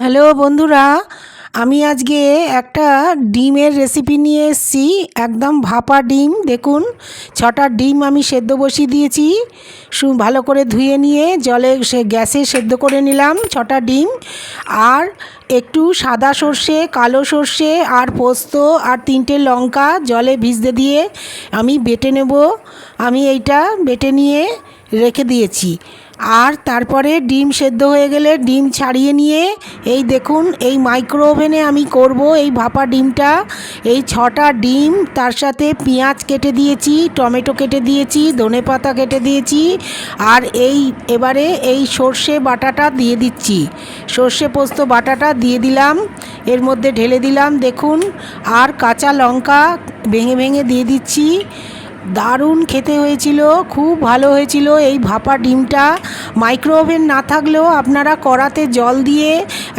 Hello বন্ধুরা, আমি আজকে একটা ডিমের রেসিপি নিয়ে এসেছি, একদম ভাপা ডিম। দেখুন, ছটা ডিম আমি সেদ্ধ বসিয়ে দিয়েছি ভালো করে ধুয়ে নিয়ে জলে সে গ্যাসে সেদ্ধ করে নিলাম ছটা ডিম। আর একটু সাদা সর্ষে, কালো সর্ষে, আর পোস্ত, আর তিনটে লঙ্কা জলে ভিজতে দিয়ে আমি বেটে নেব। আমি এইটা বেটে নিয়ে রেখে দিয়েছি। আর তারপরে ডিম সেদ্ধ হয়ে গেলে ডিম ছাড়িয়ে নিয়ে এই দেখুন, এই মাইক্রো ওভেনে আমি করব এই ভাপা ডিমটা। এই ছটা ডিম, তার সাথে পেঁয়াজ কেটে দিয়েছি, টমেটো কেটে দিয়েছি, ধনে পাতা কেটে দিয়েছি। আর এই এবারে এই সর্ষে বাটাটা দিয়ে দিচ্ছি। সর্ষে পোস্ত বাটাটা দিয়ে দিলাম, এর মধ্যে ঢেলে দিলাম, দেখুন। আর কাঁচা লঙ্কা ভেঙে ভেঙে দিয়ে দিচ্ছি। দারুণ খেতে হয়েছিল, খুব ভালো হয়েছিল এই ভাপা ডিমটা। মাইক্রো ওভেন না থাকলেও আপনারা কড়াতে জল দিয়ে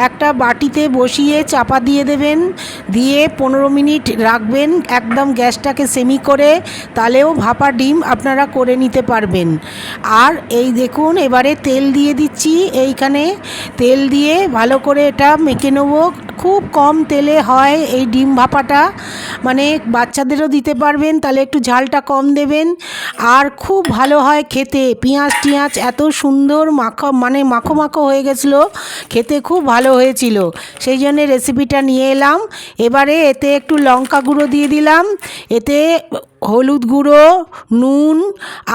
একটা বাটিতে বসিয়ে চাপা দিয়ে দেবেন, দিয়ে পনেরো মিনিট রাখবেন, একদম গ্যাসটাকে সেমি করে, তাহলেও ভাপা ডিম আপনারা করে নিতে পারবেন। আর এই দেখুন, এবারে তেল দিয়ে দিচ্ছি, এইখানে তেল দিয়ে ভালো করে এটা মেখে নেব। খুব কম তেলে হয় এই ডিম ভাপাটা। মানে বাচ্চাদেরও দিতে পারবেন, তাহলে একটু ঝালটা কম দেবেন। আর খুব ভালো হয় খেতে, পেঁয়াজ টিয়াজ এত সুন্দর মাখো মানে মাখো মাখো হয়ে গেছিল, খেতে খুব ভালো হয়েছিল। সেই জন্যে রেসিপিটা নিয়ে এলাম। এবারে এতে একটু লঙ্কা গুঁড়ো দিয়ে দিলাম। এতে হলুদ গুঁড়ো, নুন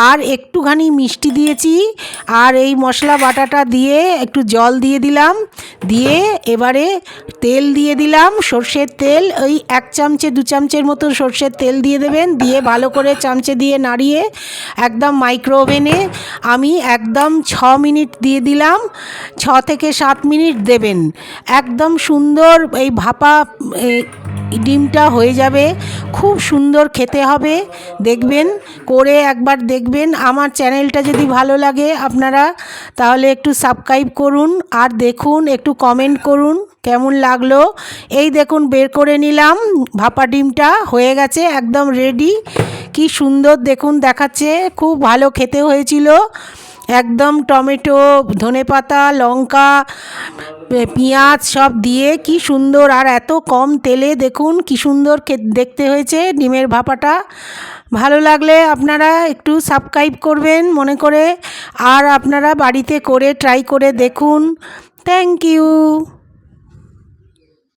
আর একটুখানি মিষ্টি দিয়েছি। আর এই মশলা বাটাটা দিয়ে একটু জল দিয়ে দিলাম। দিয়ে এবারে তেল দিয়ে দিলাম, সর্ষের তেল। ওই এক চামচে, দু চামচের মতো সর্ষের তেল দিয়ে দেবেন। দিয়ে ভালো করে চামচে দিয়ে নাড়িয়ে একদম মাইক্রো ওভেনে আমি একদম ছ মিনিট দিয়ে দিলাম। ছ থেকে সাত মিনিট দেবেন। একদম সুন্দর এই ভাপা ডিমটা হয়ে যাবে, খুব সুন্দর খেতে হবে। দেখবেন, করে একবার দেখবেন। আমার চ্যানেলটা যদি ভালো লাগে আপনারা, তাহলে একটু সাবস্ক্রাইব করুন আর দেখুন, একটু কমেন্ট করুন, কেমন লাগল। এই দেখুন, বের করে নিলাম, ভাপা ডিমটা হয়ে গেছে, একদম রেডি কি সুন্দর দেখুন, দেখাচ্ছে, খুব ভালো খেতে হয়েছিল। একদম টমেটো, ধনেপাতা, লঙ্কা পেঁয়াজ সব দিয়ে কি সুন্দর, আর এত কম তেলে দেখুন কি সুন্দর দেখতে হয়েছে ডিমের ভাপাটা। ভালো লাগলে আপনারা একটু সাবস্ক্রাইব করবেন মনে করে, আর আপনারা বাড়িতে করে ট্রাই করে দেখুন। Thank you